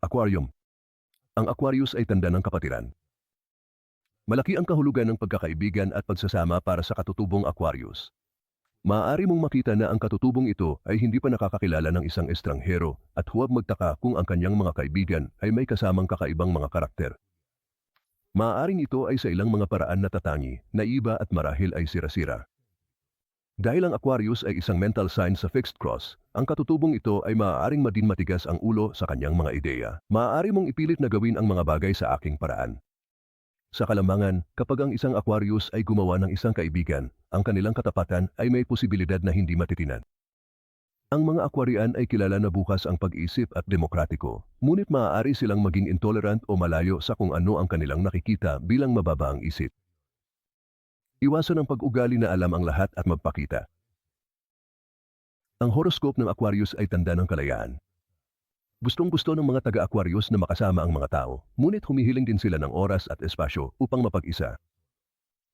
Aquarium. Ang Aquarius ay tanda ng kapatiran. Malaki ang kahulugan ng pagkakaibigan at pagsasama para sa katutubong Aquarius. Maaari mong makita na ang katutubong ito ay hindi pa nakakakilala ng isang estranghero at huwag magtaka kung ang kanyang mga kaibigan ay may kasamang kakaibang mga karakter. Maaaring ito ay sa ilang mga paraan natatangi, naiba at marahil ay sira-sira. Dahil ang Aquarius ay isang mental sign sa fixed cross, ang katutubong ito ay maaaring madin matigas ang ulo sa kanyang mga ideya. Maaari mong ipilit na gawin ang mga bagay sa aking paraan. Sa kalamangan, kapag ang isang Aquarius ay gumawa ng isang kaibigan, ang kanilang katapatan ay may posibilidad na hindi matitinan. Ang mga Aquarian ay kilala na bukas ang pag-isip at demokratiko, ngunit maaari silang maging intolerant o malayo sa kung ano ang kanilang nakikita bilang mababa ang isip. Iwasan ang pag-ugali na alam ang lahat at magpakita. Ang horoscope ng Aquarius ay tanda ng kalayaan. Gustong-gusto ng mga taga-Aquarius na makasama ang mga tao, ngunit humihiling din sila ng oras at espasyo upang mapag-isa.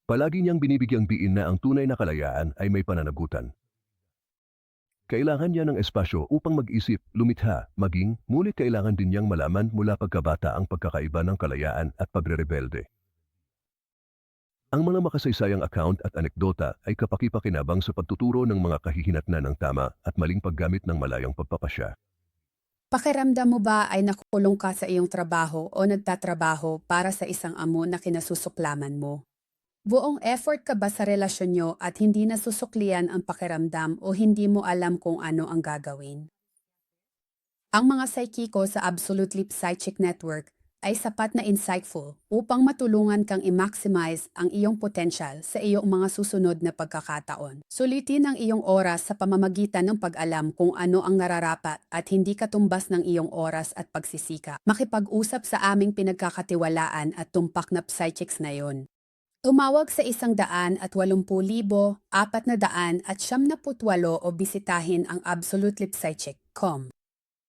Palagi niyang binibigyang diin na ang tunay na kalayaan ay may pananagutan. Kailangan niya ng espasyo upang mag-isip, lumitha, maging, ngunit kailangan din niyang malaman mula pagkabata ang pagkakaiba ng kalayaan at pagre-rebelde. Ang mga makasaysayang account at anekdota ay kapakipakinabang sa pagtuturo ng mga kahihinatnan ng tama at maling paggamit ng malayang pagpapasya. Pakiramdam mo ba ay nakulong ka sa iyong trabaho o nagtatrabaho para sa isang amo na kinasusuklaman mo? Buong effort ka ba sa relasyon nyo at hindi nasusuklian ang pakiramdam o hindi mo alam kung ano ang gagawin? Ang mga psychico sa Absolutely Psychic Network ay sapat na insightful upang matulungan kang i-maximize ang iyong potential sa iyong mga susunod na pagkakataon. Sulitin ang iyong oras sa pamamagitan ng pag-alam kung ano ang nararapat at hindi katumbas ng iyong oras at pagsisika. Makipag-usap sa aming pinagkakatiwalaan at tumpak na psychics na yon. Tumawag sa isang daan at walumpu libo, apat na daan at siyam na putwalo o bisitahin ang absolutelypsychic.com.